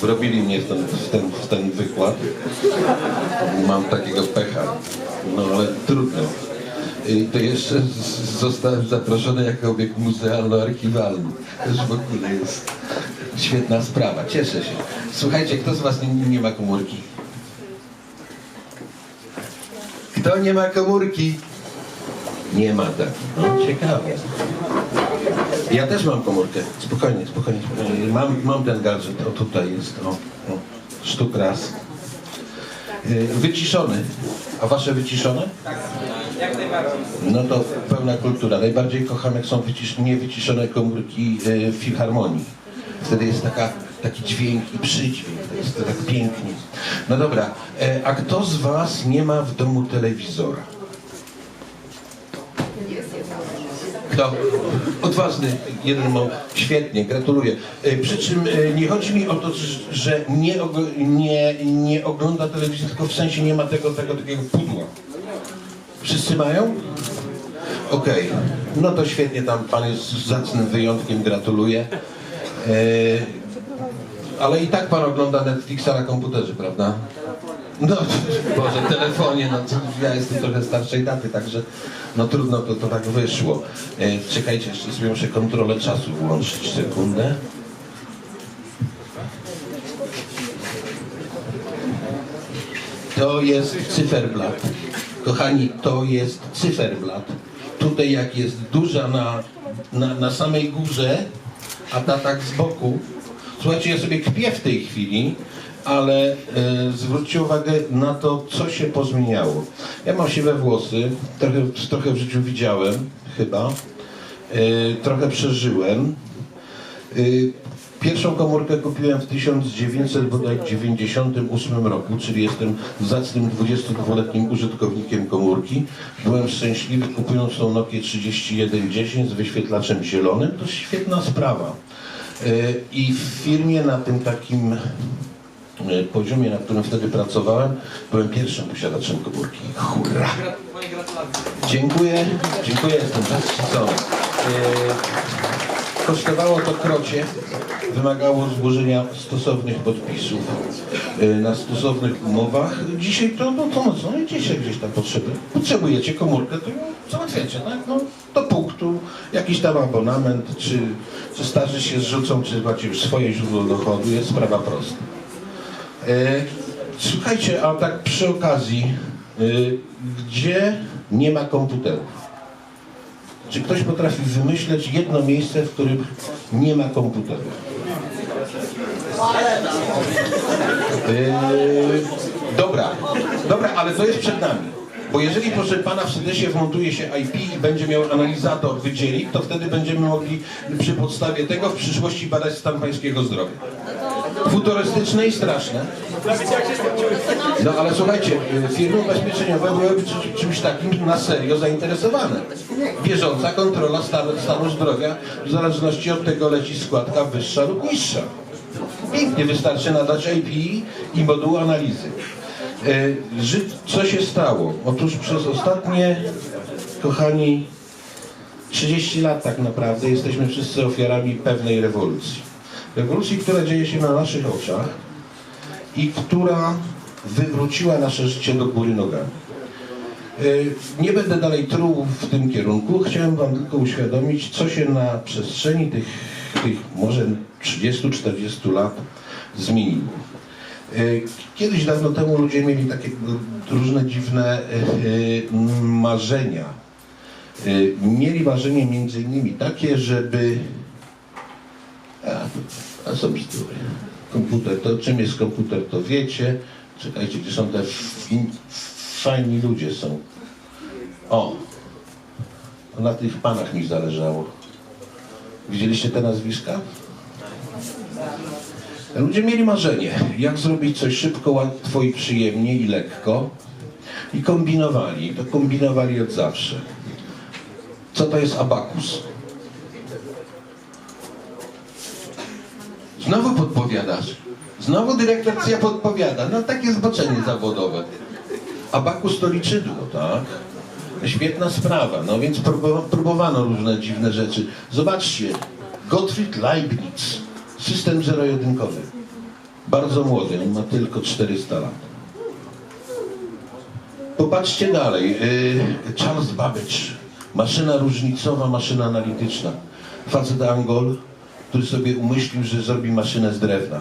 Wrobili mnie w ten, w ten, w ten wykład. Mam takiego pecha. No ale trudno. I to jeszcze zostałem zaproszony jako obiekt muzealno-archiwalny. To już w ogóle jest świetna sprawa. Cieszę się. Słuchajcie, kto z was nie, nie ma komórki? Kto nie ma komórki? Nie ma tak. No, ciekawe. Ja też mam komórkę. Spokojnie, spokojnie, spokojnie. Mam, mam ten gadżet. O, tutaj jest. O, o. Sztuk raz. Yy, Wyciszony. A wasze wyciszone? No to pełna kultura. Najbardziej kocham, jak są wycisz, niewyciszone komórki w filharmonii. Wtedy jest taka, taki dźwięk i przydźwięk. Jest to tak pięknie. No dobra. E, a kto z was nie ma w domu telewizora? Kto? Odważny, jeden ma. Świetnie, gratuluję. E, Przy czym e, nie chodzi mi o to, że nie, nie, nie ogląda telewizji, tylko w sensie nie ma tego, tego takiego pudła. Wszyscy mają? Okej, no to świetnie, tam pan jest zacnym wyjątkiem, gratuluję. E, ale i tak pan ogląda Netflixa na komputerze, prawda? No, Boże, telefonie, no ja jestem trochę starszej daty, także no trudno to, to tak wyszło. E, czekajcie, jeszcze sobie muszę kontrolę czasu włączyć, sekundę. To jest cyferblat. Kochani, to jest cyferblat. Tutaj jak jest duża na, na, na samej górze, a ta tak z boku. Słuchajcie, ja sobie kpię w tej chwili, ale e, zwróćcie uwagę na to, co się pozmieniało. Ja mam siwe włosy, trochę, trochę w życiu widziałem, chyba. E, trochę przeżyłem. Y, Pierwszą komórkę kupiłem w 1998 roku, czyli jestem zacnym 22-letnim użytkownikiem komórki. Byłem szczęśliwy kupując tą Nokię 3110 z wyświetlaczem zielonym. To świetna sprawa. I w firmie na tym takim poziomie, na którym wtedy pracowałem, byłem pierwszym posiadaczem komórki. Hurra! Dziękuję, dziękuję, jestem zaszczycony. Y, Kosztowało to krocie, wymagało złożenia stosownych podpisów y, na stosownych umowach. Dzisiaj to, no to no co, no idziecie gdzieś tam potrzeby. Potrzebujecie komórkę, to ją załatwiacie, tak? No, do punktu, jakiś tam abonament, czy, czy starzy się zrzucą, czy macie już swoje źródło dochodu, jest sprawa prosta. E, Słuchajcie, a tak przy okazji, y, gdzie nie ma komputerów? Czy ktoś potrafi wymyśleć jedno miejsce, w którym nie ma komputerów? Yy, dobra, dobra, ale to jest przed nami. Bo jeżeli proszę pana w Sedesie wmontuje się IP i będzie miał analizator wydzieli, to wtedy będziemy mogli przy podstawie tego w przyszłości badać stan pańskiego zdrowia. Futurystyczne i straszne. No ale słuchajcie, y, firmy ubezpieczeniowe czy- czymś takim na serio zainteresowane. Bieżąca kontrola stanu, stanu zdrowia w zależności od tego leci składka wyższa lub niższa. Pięknie wystarczy nadać IP i moduł analizy. Y, Co się stało? Otóż przez ostatnie, kochani, 30 lat tak naprawdę jesteśmy wszyscy ofiarami pewnej rewolucji. Rewolucji, która dzieje się na naszych oczach i która wywróciła nasze życie do góry nogami. Y, Nie będę dalej truł w tym kierunku. Chciałem Wam tylko uświadomić, co się na przestrzeni tych, tych może 30-40 lat zmieniło. Y, Kiedyś dawno temu ludzie mieli takie różne dziwne y, marzenia. Mieli marzenie między innymi takie, żeby a, są bzdury. Komputer, to czym jest komputer, to wiecie. Czekajcie, gdzie są te fajni ludzie są. O, na tych panach mi zależało. Widzieliście te nazwiska? Ludzie mieli marzenie, jak zrobić coś szybko, łatwo i przyjemnie i lekko. I kombinowali. To kombinowali od zawsze. Co to jest abakus? Znowu podpowiadasz. Znowu dyrekcja podpowiada. No takie zboczenie zawodowe. Abakus to liczydło, tak? Świetna sprawa. No więc próbowa- próbowano różne dziwne rzeczy. Zobaczcie. Gottfried Leibniz. System zero-jedynkowy. Bardzo młody, on ma tylko 400 lat. Popatrzcie dalej. y, Charles Babbage. Maszyna różnicowa, maszyna analityczna. Facet Angol, który sobie umyślił, że zrobi maszynę z drewna.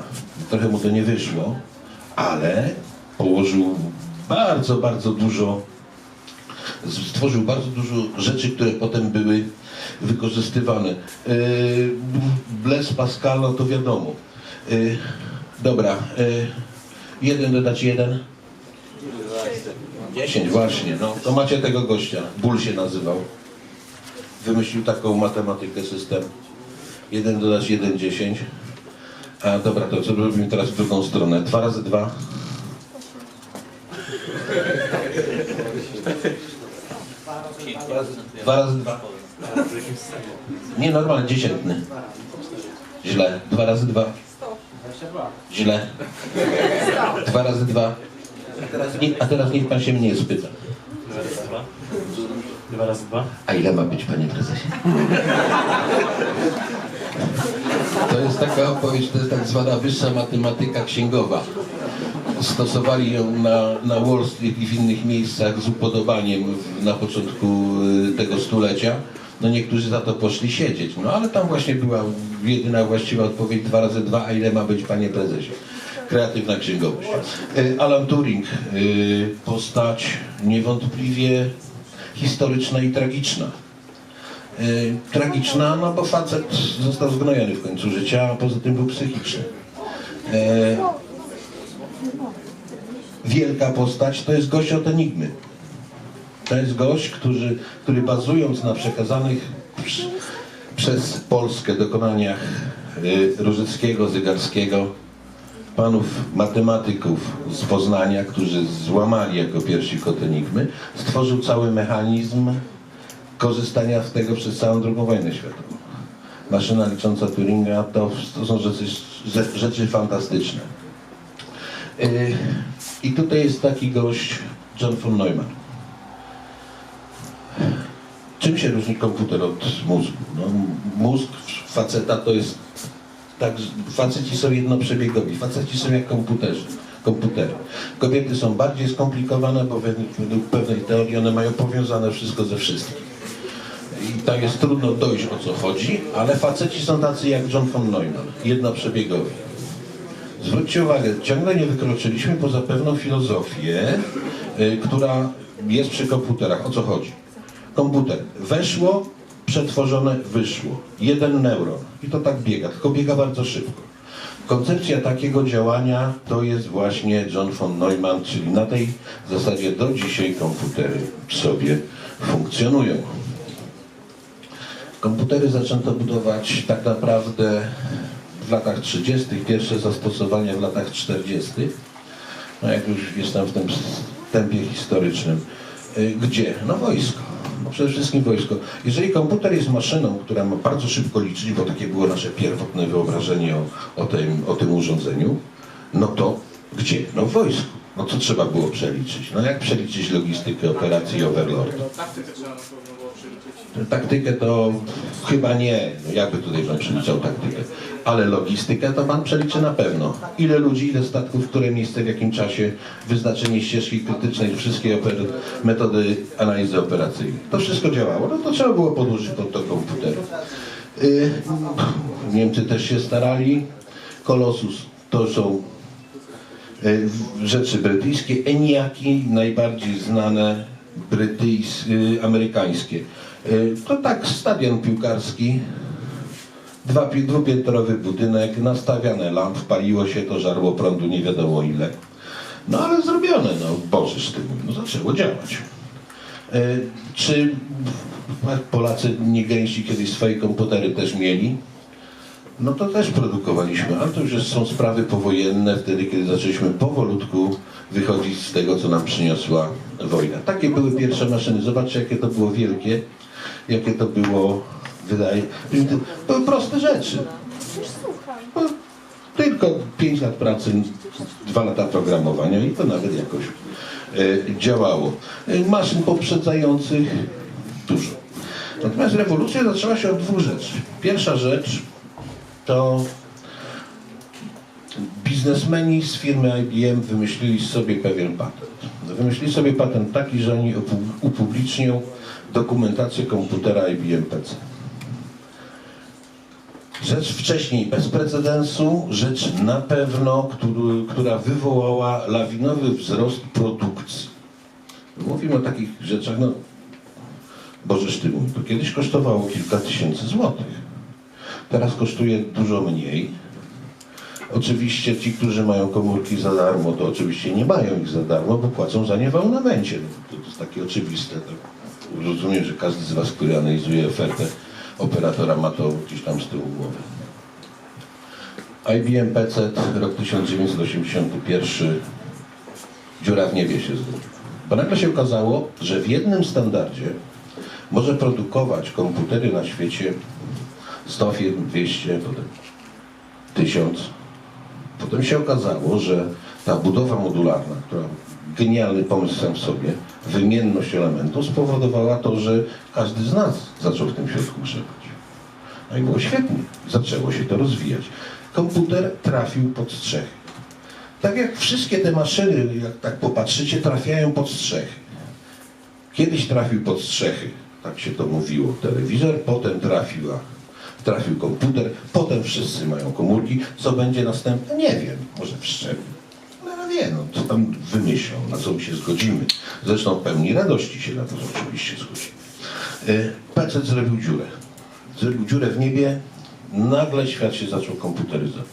Trochę mu to nie wyszło, ale położył bardzo, bardzo dużo, stworzył bardzo dużo rzeczy, które potem były wykorzystywane. Yy, Blaise Pascal, no to wiadomo. Yy, dobra, yy, jeden dodać jeden. 10 właśnie, no to macie tego gościa. Bull się nazywał. Wymyślił taką matematykę, system. 1 dodać 1, 10. A dobra, to co robimy teraz w drugą stronę? 2 razy 2. Dwa razy dwa. Nie, normalnie, dziesiętny. Źle. Dwa razy dwa. Źle. Dwa razy dwa. A teraz, nie, a teraz niech pan się mnie spyta. Dwa razy dwa. A ile ma być, panie prezesie? To jest taka opowieść, to jest tak zwana wyższa matematyka księgowa. Stosowali ją na, na Wall Street i w innych miejscach z upodobaniem na początku y, tego stulecia. No niektórzy za to poszli siedzieć. No ale tam właśnie była jedyna właściwa odpowiedź 2 razy 2, a ile ma być, panie prezesie? Kreatywna księgowość. Y, Alan Turing, y, postać niewątpliwie historyczna i tragiczna. Y, tragiczna, no bo facet został zgnojony w końcu życia, a poza tym był psychiczny. E, wielka postać to jest gość od Enigmy. To jest gość, który, który bazując na przekazanych przez Polskę dokonaniach y, Różyckiego, Zygarskiego, panów matematyków z Poznania, którzy złamali jako pierwsi kod Enigmy, stworzył cały mechanizm korzystania z tego przez całą II wojnę światową. Maszyna licząca Turinga to, to są rzeczy, rzeczy fantastyczne. Yy, I tutaj jest taki gość John von Neumann. Czym się różni komputer od mózgu? No, mózg faceta to jest tak, faceci są jednoprzebiegowi, faceci są jak komputerzy, komputery. Kobiety są bardziej skomplikowane, bo według, według pewnej teorii one mają powiązane wszystko ze wszystkim. Tak jest trudno dojść o co chodzi, ale faceci są tacy jak John von Neumann, jednoprzebiegowi. Zwróćcie uwagę, ciągle nie wykroczyliśmy poza pewną filozofię, y, która jest przy komputerach. O co chodzi? Komputer weszło, przetworzone, wyszło. Jeden neuron. I to tak biega, tylko biega bardzo szybko. Koncepcja takiego działania to jest właśnie John von Neumann, czyli na tej zasadzie do dzisiaj komputery sobie funkcjonują. Komputery zaczęto budować tak naprawdę w latach 30., pierwsze zastosowania w latach 40. No jak już jestem w tym tempie historycznym. Y, Gdzie? No wojsko. No przede wszystkim wojsko. Jeżeli komputer jest maszyną, która ma bardzo szybko liczyć, bo takie było nasze pierwotne wyobrażenie o, o, tym, o tym urządzeniu, no to gdzie? No w wojsku. No co trzeba było przeliczyć? No jak przeliczyć logistykę operacji Overlord? Taktykę to chyba nie, no jakby tutaj pan przeliczał taktykę, ale logistykę to pan przeliczy na pewno. Ile ludzi, ile statków, które miejsce, w jakim czasie, wyznaczenie ścieżki krytycznej, wszystkie metody analizy operacyjnej. To wszystko działało, no to trzeba było podłożyć pod to komputer. Y, Niemcy też się starali. Colossus to są rzeczy brytyjskie. Eniaki najbardziej znane brytyjs, y, amerykańskie. Y, To tak stadion piłkarski, dwa, pi- dwupiętrowy budynek, nastawiane lamp, paliło się to, żarło prądu nie wiadomo ile. No ale zrobione, no Boże z tym, no zaczęło działać. Y, Czy Polacy nie gęsi kiedyś swoje komputery też mieli? No to też produkowaliśmy, ale to już są sprawy powojenne, wtedy kiedy zaczęliśmy powolutku wychodzić z tego, co nam przyniosła wojna. Takie były pierwsze maszyny. Zobaczcie, jakie to było wielkie, jakie to było, wydaje, były proste rzeczy. Tylko 5 lat pracy, 2 lata programowania i to nawet jakoś e, działało. E, Maszyn poprzedzających dużo. Natomiast rewolucja zaczęła się od dwóch rzeczy. Pierwsza rzecz to biznesmeni z firmy IBM wymyślili sobie pewien patent. Wymyślili sobie patent taki, że oni upublicznią dokumentację komputera IBM PC. Rzecz wcześniej bez precedensu, rzecz na pewno, który, która wywołała lawinowy wzrost produkcji. Mówimy o takich rzeczach, no, Bożeż Ty mój, to kiedyś kosztowało kilka tysięcy złotych. Teraz kosztuje dużo mniej. Oczywiście ci, którzy mają komórki za darmo, to oczywiście nie mają ich za darmo, bo płacą za nie w abonamencie. No, to, to jest takie oczywiste. To rozumiem, że każdy z Was, który analizuje ofertę operatora, ma to gdzieś tam z tyłu głowy. IBM PC, rok 1981, dziura w niebie się zrobiła. Bo nagle się okazało, że w jednym standardzie może produkować komputery na świecie 100 firm, 200, potem 1000. Potem się okazało, że ta budowa modularna, która genialny pomysł sam w sobie, wymienność elementów spowodowała to, że każdy z nas zaczął w tym środku grzebać. No i było świetnie. Zaczęło się to rozwijać. Komputer trafił pod strzechy. Tak jak wszystkie te maszyny, jak tak popatrzycie, trafiają pod strzechy. Kiedyś trafił pod strzechy, tak się to mówiło, telewizor, potem trafiła, trafił komputer, potem wszyscy mają komórki. Co będzie następne? Nie wiem. Może wszczep. No nie, no co tam wymyślą, na co my się zgodzimy. Zresztą pełni radości się na to oczywiście zgodzimy. Y, PC zrobił dziurę. Zrobił dziurę w niebie, nagle świat się zaczął komputeryzować.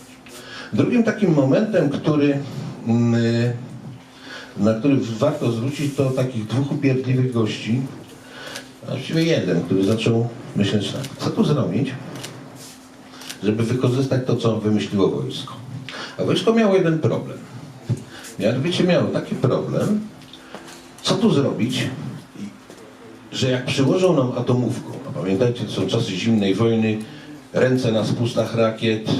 Drugim takim momentem, który, mm, y, na który warto zwrócić, to takich dwóch upierdliwych gości, właściwie jeden, który zaczął myśleć tak, co tu zrobić, żeby wykorzystać to, co wymyśliło wojsko. A wojsko miało jeden problem. Mianowicie miało taki problem, co tu zrobić, że jak przyłożą nam atomówką, a pamiętajcie, to są czasy zimnej wojny, ręce na spustach rakiet,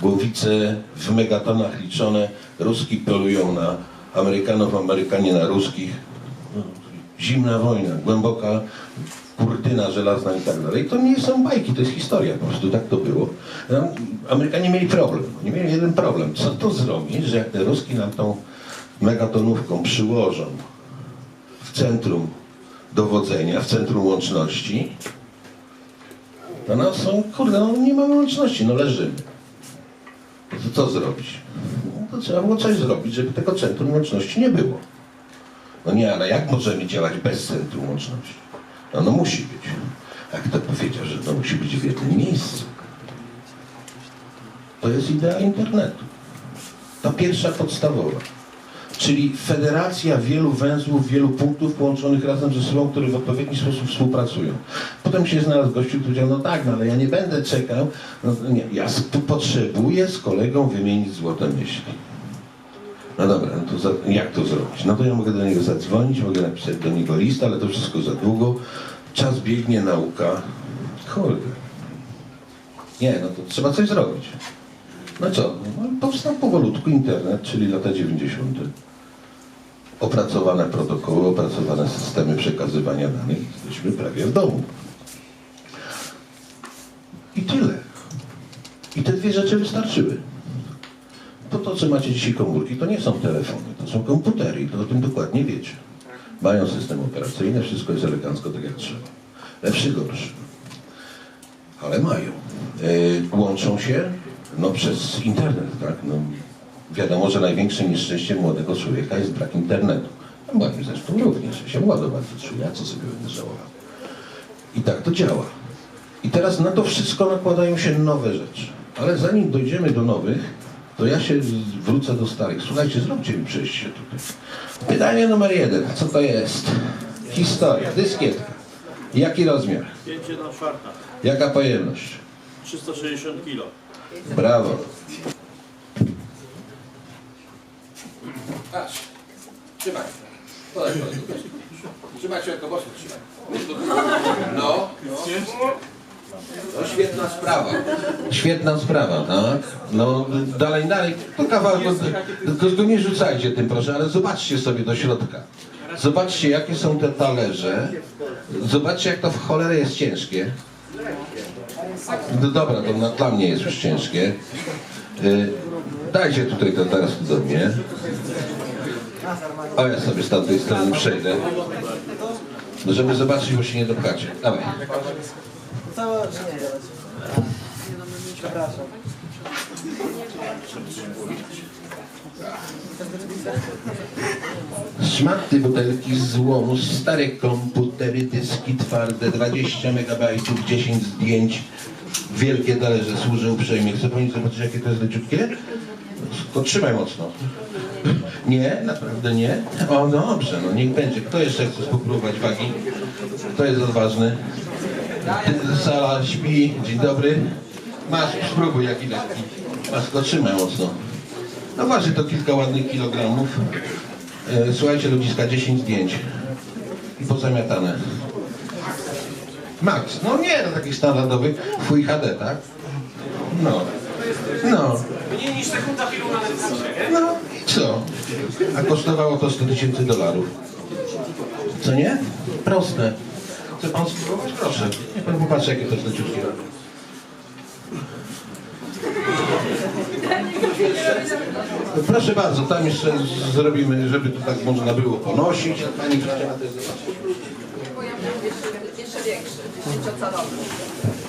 głowice w megatonach liczone, Ruski polują na Amerykanów, Amerykanie na Ruskich. Zimna wojna, głęboka kurtyna żelazna i tak dalej. To nie są bajki, to jest historia po prostu, tak to było. Amerykanie mieli problem, oni mieli jeden problem. Co to zrobić, że jak te Ruski nam tą megatonówką przyłożą w centrum dowodzenia, w centrum łączności, to nas są, kurde, no nie mamy łączności, no leżymy. No to co zrobić? No to trzeba było coś zrobić, żeby tego centrum łączności nie było. No nie, ale jak możemy działać bez centrum łączności? No, no musi być. A kto powiedział, że to musi być w jednym miejscu? To jest idea internetu. To pierwsza podstawowa. Czyli federacja wielu węzłów, wielu punktów połączonych razem ze sobą, które w odpowiedni sposób współpracują. Potem się znalazł gościu, który powiedział, no tak, no ale ja nie będę czekał. No nie, ja potrzebuję z kolegą wymienić złote myśli. No dobra, no to za, jak to zrobić? No to ja mogę do niego zadzwonić, mogę napisać do niego list, ale to wszystko za długo. Czas biegnie, nauka. Kurde. Nie, no to trzeba coś zrobić. No co? No, powstał powolutku internet, czyli lata 90. Opracowane protokoły, opracowane systemy przekazywania danych. Jesteśmy prawie w domu. I tyle. I te dwie rzeczy wystarczyły. To to, co macie dzisiaj komórki, to nie są telefony, to są komputery i to o tym dokładnie wiecie. Mają system operacyjny, wszystko jest elegancko tak jak trzeba. Lepszy, gorszy. Ale mają. E, łączą się no, przez internet, tak? No, wiadomo, że największym nieszczęściem młodego człowieka jest brak internetu. A moim zresztą również. Ja się młodo bardzo czuję, a co sobie będę żałował. I tak to działa. I teraz na to wszystko nakładają się nowe rzeczy. Ale zanim dojdziemy do nowych, to ja się wrócę do starych. Słuchajcie, zróbcie mi przejście tutaj. Pytanie numer jeden. Co to jest? Historia, dyskietka. Jaki rozmiar? 5 1 czwarta. Jaka pojemność? 360 kg. Brawo. Patrz. Trzymaj. Podaj, podaj. Trzymaj się, jako trzymaj. No. No świetna sprawa. Świetna sprawa, tak? No dalej, dalej. To kawałek, tylko, tylko nie rzucajcie tym proszę, ale zobaczcie sobie do środka. Zobaczcie jakie są te talerze. Zobaczcie jak to w cholerę jest ciężkie. No dobra, to na, dla mnie jest już ciężkie. Y, Dajcie tutaj to teraz do mnie. O, ja sobie z tamtej strony przejdę. No, żeby zobaczyć, bo się nie dopchacie. Dawaj. Całe... Nie, Przepraszam. Szmaty, butelki z złomu, stare komputery, dyski twarde, 20 megabajtów, 10 zdjęć, wielkie talerze, służę uprzejmie. Chce pani zobaczyć, jakie to jest leciutkie? To trzymaj mocno. Nie, naprawdę nie. O, dobrze, no niech będzie. Kto jeszcze chce spróbować wagi? Kto jest odważny? Sala śpi, dzień dobry. Masz, spróbuj jaki lekki. Masz, to trzymaj mocno. No waży to kilka ładnych kilogramów. E, Słuchajcie, ludziska, 10 zdjęć. I pozamiatane. Max, no nie, no taki standardowy Full HD, tak? No. No. Mniej niż sekunda filmu na Netflixie? No i co? A kosztowało to 100 tysięcy dolarów. Co nie? Proste. Chce pan spróbować? Proszę. Niech pan popatrzy, jakie to jest leciutkie. No Proszę bardzo, tam jeszcze zrobimy, żeby to tak można było ponosić. Pani chciała też zobaczyć. Bo ja mam jeszcze, jeszcze większy, 10-calowy,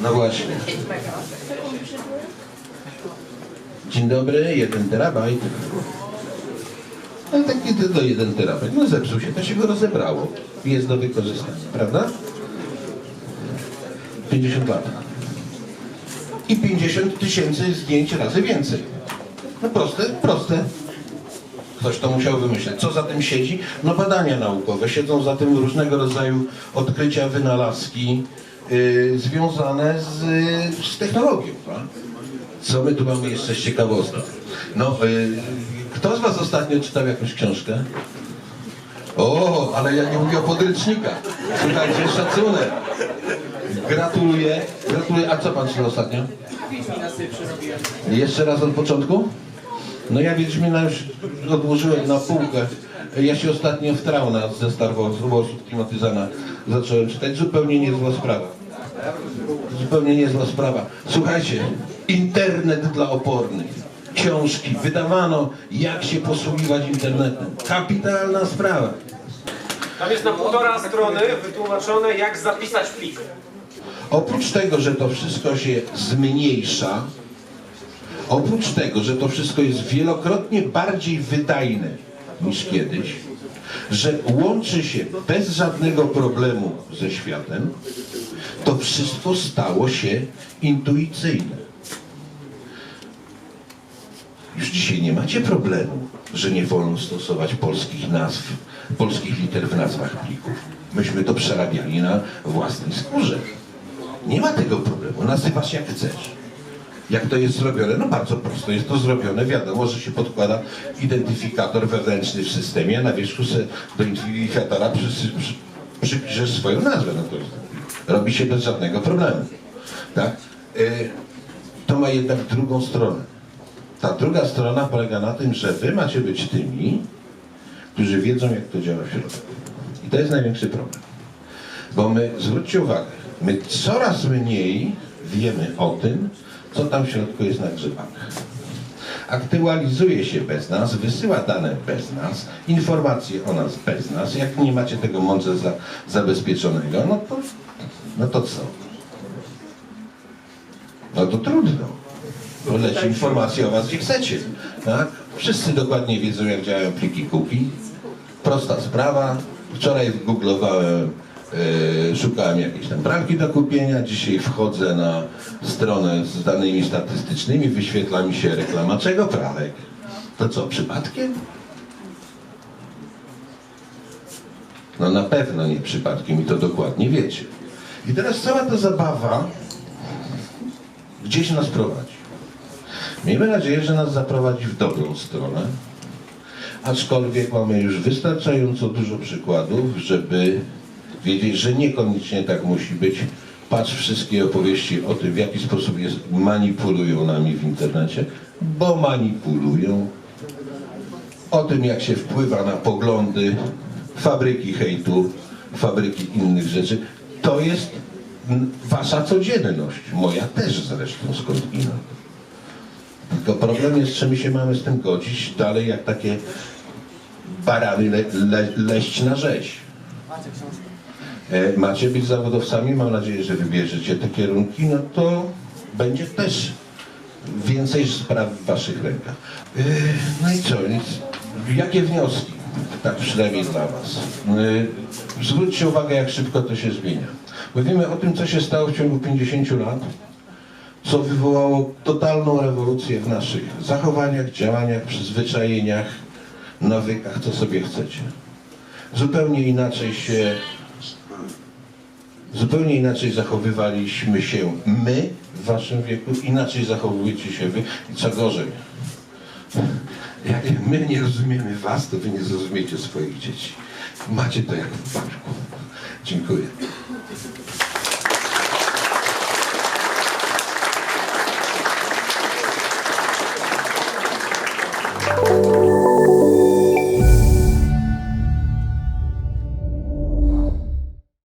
No właśnie. 5 mega. Dzień dobry, 1 terabajt. Ale taki to do 1 terabajt. No zepsuł się, to się go rozebrało. Jest do wykorzystania, prawda? 50 lat. I 50 tysięcy zdjęć razy więcej. No proste, proste. Ktoś to musiał wymyśleć. Co za tym siedzi? No badania naukowe. Siedzą za tym różnego rodzaju odkrycia, wynalazki yy, związane z, z technologią. Tak? Co my tu mamy jeszcze z ciekawostek? No, yy, kto z Was ostatnio czytał jakąś książkę? O, ale ja nie mówię o podręcznikach. Słuchajcie, szacunek. Gratuluję. Gratuluję. A co Pan czytał ostatnio? Jeszcze raz od początku? No ja Wiedźmina już odłożyłem na półkę. Ja się ostatnio w Trauna ze Star Wars, Warsów Timotyzana zacząłem czytać. Zupełnie niezła sprawa. Zupełnie niezła sprawa. Słuchajcie, internet dla opornych. Książki. Wydawano, jak się posługiwać internetem. Kapitalna sprawa. Tam jest na półtora strony wytłumaczone, jak zapisać plik. Oprócz tego, że to wszystko się zmniejsza, oprócz tego, że to wszystko jest wielokrotnie bardziej wydajne niż kiedyś, że łączy się bez żadnego problemu ze światem, to wszystko stało się intuicyjne. Już dzisiaj nie macie problemu, że nie wolno stosować polskich nazw, polskich liter w nazwach plików. Myśmy to przerabiali na własnej skórze. Nie ma tego problemu. Nazywasz jak chcesz. Jak to jest zrobione? No bardzo prosto jest to zrobione. Wiadomo, że się podkłada identyfikator wewnętrzny w systemie, na wierzchu do identyfikatora przy, przy, przypiszesz swoją nazwę. No to robi się bez żadnego problemu. Tak? Y, to ma jednak drugą stronę. Ta druga strona polega na tym, że wy macie być tymi, którzy wiedzą, jak to działa w środku. I to jest największy problem. Bo my, zwróćcie uwagę, my coraz mniej wiemy o tym, co tam w środku jest nagrzebane. Aktualizuje się bez nas, wysyła dane bez nas, informacje o nas bez nas. Jak nie macie tego mądrze za, zabezpieczonego, no to, no to co? No to trudno. Bo leci informacja o was, gdzie chcecie. Tak? Wszyscy dokładnie wiedzą, jak działają pliki cookie. Prosta sprawa. Wczoraj googlowałem, szukałem jakiejś tam bramki do kupienia. Dzisiaj wchodzę na stronę z danymi statystycznymi, wyświetla mi się reklama czego? Prawek. To co, przypadkiem? No na pewno nie przypadkiem i to dokładnie wiecie. I teraz cała ta zabawa gdzieś nas prowadzi. Miejmy nadzieję, że nas zaprowadzi w dobrą stronę, aczkolwiek mamy już wystarczająco dużo przykładów, żeby wiedzieć, że niekoniecznie tak musi być. Patrz wszystkie opowieści o tym, w jaki sposób jest, manipulują nami w internecie, bo manipulują. O tym, jak się wpływa na poglądy fabryki hejtu, fabryki innych rzeczy. To jest wasza codzienność. Moja też zresztą skąd inąd. Tylko problem jest, czy my się mamy z tym godzić dalej jak takie barany le, le, leść na rzeź. E, Macie być zawodowcami, mam nadzieję, że wybierzecie te kierunki, no to będzie też więcej spraw w waszych rękach. E, No i co? Jakie wnioski? Tak przynajmniej dla was. E, Zwróćcie uwagę, jak szybko to się zmienia. Mówimy o tym, co się stało w ciągu 50 lat, co wywołało totalną rewolucję w naszych zachowaniach, działaniach, przyzwyczajeniach, nawykach, co sobie chcecie. Zupełnie inaczej się Zupełnie inaczej zachowywaliśmy się my w waszym wieku, inaczej zachowujecie się wy i co gorzej. Jak my nie rozumiemy was, to wy nie zrozumiecie swoich dzieci. Macie to jak w bajku. Dziękuję.